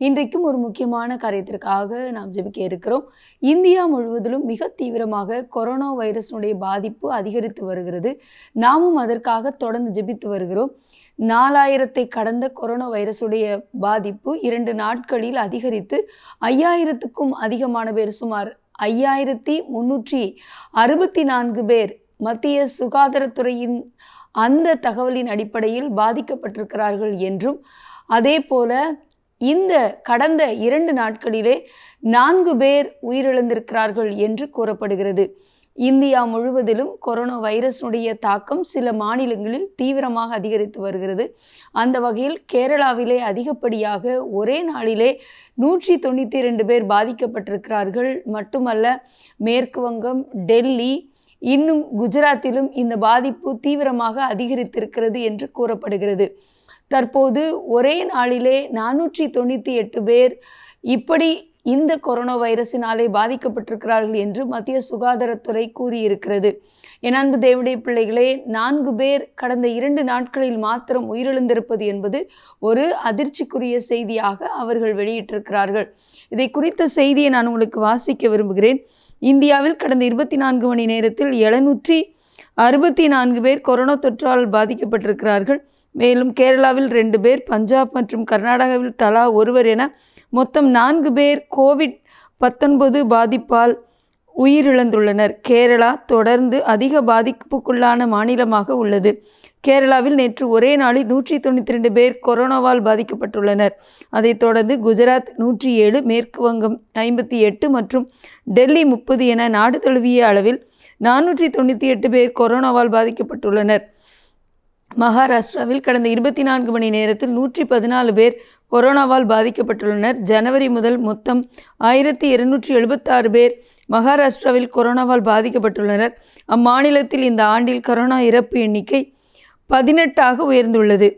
இன்றைக்கும் ஒரு முக்கியமான காரியத்திற்காக நாம் ஜெபிக்க இருக்கிறோம். இந்தியா முழுவதிலும் மிக தீவிரமாக கொரோனா வைரஸினுடைய பாதிப்பு அதிகரித்து வருகிறது. நாமும் அதற்காக தொடர்ந்து ஜெபித்து வருகிறோம். நாலாயிரத்தை கடந்த கொரோனா வைரஸுடைய பாதிப்பு இரண்டு நாட்களில் அதிகரித்து ஐயாயிரத்துக்கும் அதிகமான பேர் சுமார் ஐயாயிரத்தி முன்னூற்றி அறுபத்தி நான்கு பேர் மத்திய சுகாதாரத்துறையின் அந்த தகவலின் அடிப்படையில் பாதிக்கப்பட்டிருக்கிறார்கள் என்றும் அதே போல இந்த கடந்த இரண்டு நாட்களிலே நான்கு பேர் உயிரிழந்திருக்கிறார்கள் என்று கூறப்படுகிறது. இந்தியா முழுவதிலும் கொரோனா வைரஸினுடைய தாக்கம் சில மாநிலங்களில் தீவிரமாக அதிகரித்து வருகிறது. அந்த வகையில் கேரளாவிலே அதிகப்படியாக ஒரே நாளிலே நூற்றி தொண்ணூற்றி ரெண்டு பேர் பாதிக்கப்பட்டிருக்கிறார்கள். மட்டுமல்ல மேற்கு வங்கம் டெல்லி இன்னும் குஜராத்திலும் இந்த பாதிப்பு தீவிரமாக அதிகரித்திருக்கிறது என்று கூறப்படுகிறது. தற்போது ஒரே நாளிலே நானூற்றி தொண்ணூற்றி எட்டு பேர் இப்படி இந்த கொரோனா வைரஸினாலே பாதிக்கப்பட்டிருக்கிறார்கள் என்று மத்திய சுகாதாரத்துறை கூறியிருக்கிறது. என் அன்பு தேவடைய பிள்ளைகளே நான்கு பேர் கடந்த இரண்டு நாட்களில் மாத்திரம் உயிரிழந்திருப்பது என்பது ஒரு அதிர்ச்சிக்குரிய செய்தியாக அவர்கள் வெளியிட்டிருக்கிறார்கள். இதை குறித்த செய்தியை நான் உங்களுக்கு வாசிக்க விரும்புகிறேன். இந்தியாவில் கடந்த இருபத்தி நான்கு மணி நேரத்தில் எழுநூற்றி அறுபத்தி நான்கு பேர் கொரோனா தொற்றால் பாதிக்கப்பட்டிருக்கிறார்கள். மேலும் கேரளாவில் ரெண்டு பேர் பஞ்சாப் மற்றும் கர்நாடகாவில் தலா ஒருவர் என மொத்தம் நான்கு பேர் கோவிட் பத்தொன்பது பாதிப்பால் உயிரிழந்துள்ளனர். கேரளா தொடர்ந்து அதிக பாதிப்புக்குள்ளான மாநிலமாக உள்ளது. கேரளாவில் நேற்று ஒரே நாளில் நூற்றி தொண்ணூற்றி ரெண்டு பேர் கொரோனாவால் பாதிக்கப்பட்டுள்ளனர். அதைத் தொடர்ந்து குஜராத் நூற்றி ஏழு மேற்கு வங்கம் ஐம்பத்தி எட்டு மற்றும் டெல்லி முப்பது என நாடு தழுவிய அளவில் நானூற்றி தொண்ணூற்றி எட்டு பேர் கொரோனாவால் பாதிக்கப்பட்டுள்ளனர். மகாராஷ்டிராவில் கடந்த இருபத்தி நான்கு மணி நேரத்தில் நூற்றி பதினாலு பேர் கொரோனாவால் பாதிக்கப்பட்டுள்ளனர். ஜனவரி முதல் மொத்தம் ஆயிரத்தி இருநூற்றி எழுபத்தாறு பேர் மகாராஷ்டிராவில் கொரோனாவால் பாதிக்கப்பட்டுள்ளனர். அம்மாநிலத்தில் இந்த ஆண்டில் கொரோனா இறப்பு எண்ணிக்கை பதினெட்டாக உயர்ந்துள்ளது.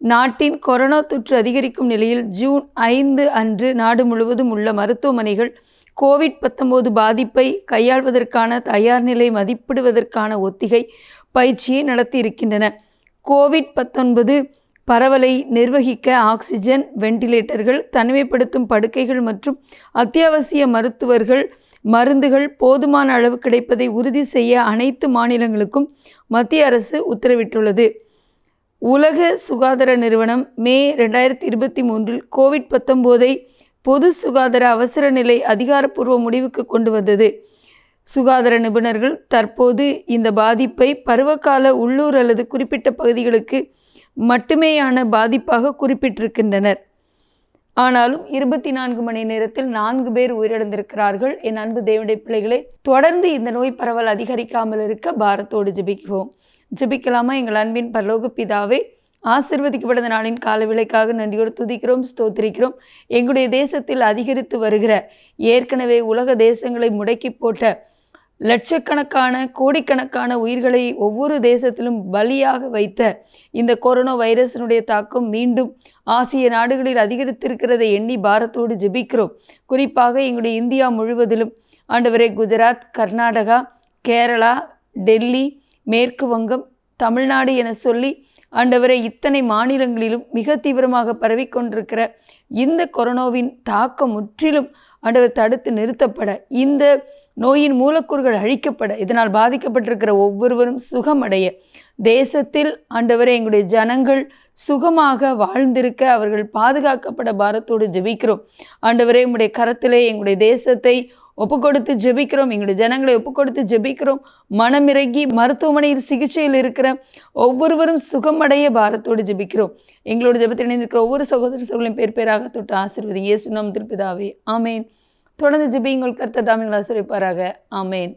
நாட்டின் கொரோனா தொற்று அதிகரிக்கும் நிலையில் ஜூன் ஐந்து அன்று நாடு முழுவதும் உள்ள மருத்துவமனைகள் கோவிட் பத்தொம்போது பாதிப்பை கையாள்வதற்கான தயார் நிலை மதிப்பிடுவதற்கான ஒத்திகை பயிற்சியை நடத்தி இருக்கின்றன கோவிட் பத்தொன்பது பரவலை நிர்வகிக்க ஆக்சிஜன் வெண்டிலேட்டர்கள் தனிமைப்படுத்தும் படுக்கைகள் மற்றும் அத்தியாவசிய மருத்துவர்கள் மருந்துகள் போதுமான அளவு கிடைப்பதை உறுதி செய்ய அனைத்து மாநிலங்களுக்கும் மத்திய அரசு உத்தரவிட்டுள்ளது. உலக சுகாதார நிறுவனம் மே ரெண்டாயிரத்தி இருபத்தி மூன்றில் கோவிட் பத்தொம்போதை பொது சுகாதார அவசர நிலை அதிகாரப்பூர்வ முடிவுக்கு கொண்டு வந்தது. சுகாதார நிபுணர்கள் தற்போது இந்த பாதிப்பை பருவகால உள்ளூர் அல்லது குறிப்பிட்ட பகுதிகளுக்கு மட்டுமேயான பாதிப்பாக குறிப்பிட்டிருக்கின்றனர். ஆனாலும் இருபத்தி நான்கு மணி நேரத்தில் நான்கு பேர் உயிரிழந்திருக்கிறார்கள். என் அன்பு தேவனுடைய பிள்ளைகளை தொடர்ந்து இந்த நோய் பரவல் அதிகரிக்காமல் இருக்க பாரத்தோடு ஜெபிக்குவோம். ஜெபிக்கலாமா? எங்கள் அன்பின் பரலோக பிதாவை ஆசிர்வதிக்கப்பட்ட நாளின் கால விலைக்காக நன்றியோடு துதிக்கிறோம் ஸ்தோத்திரிக்கிறோம். எங்களுடைய தேசத்தில் அதிகரித்து வருகிற ஏற்கனவே உலக தேசங்களை முடக்கி போட்ட லட்சக்கணக்கான கோடிக்கணக்கான உயிர்களை ஒவ்வொரு தேசத்திலும் பலியாக வைத்த இந்த கொரோனா வைரஸினுடைய தாக்கம் மீண்டும் ஆசிய நாடுகளில் அதிகரித்திருக்கிறதை எண்ணி பாரத்தோடு ஜெபிக்கிறோம். குறிப்பாக எங்களுடைய இந்தியா முழுவதிலும் ஆண்டவரே குஜராத் கர்நாடகா கேரளா டெல்லி மேற்கு வங்கம் தமிழ்நாடு என சொல்லி ஆண்டவரை இத்தனை மாநிலங்களிலும் மிக தீவிரமாக பரவிக்கொண்டிருக்கிற இந்த கொரோனாவின் தாக்கம் முற்றிலும் ஆண்டவர் தடுத்து நிறுத்தப்பட இந்த நோயின் மூலக்கூறுகள் அழிக்கப்பட இதனால் பாதிக்கப்பட்டிருக்கிற ஒவ்வொருவரும் சுகமடைய. தேசத்தில் ஆண்டவரே எங்களுடைய ஜனங்கள் சுகமாக வாழ்ந்திருக்க அவர்கள் பாதுகாக்கப்பட பாரத்தோடு ஜெபிக்கிறோம். ஆண்டவரே உங்களுடைய கரத்திலே எங்களுடைய தேசத்தை ஒப்பு கொடுத்து ஜெபிக்கிறோம். எங்களுடைய ஜனங்களை ஒப்பு கொடுத்து ஜெபிக்கிறோம். மனமிறங்கி மருத்துவமனையில் சிகிச்சையில் இருக்கிற ஒவ்வொருவரும் சுகமடைய பாரத்தோடு ஜெபிக்கிறோம். எங்களோட ஜெபத்தில் இணைந்திருக்கிற ஒவ்வொரு சகோதர சகோதரின் பேர் பேராக தொட்டு ஆசிர்வதி இயேசு நாம் திருப்பிதாவே ஆமேன். தொடர்ந்து ஜெபியுங்கள் கர்த்தர் தாமிகள் சுரிப்பாராக ஆமேன்.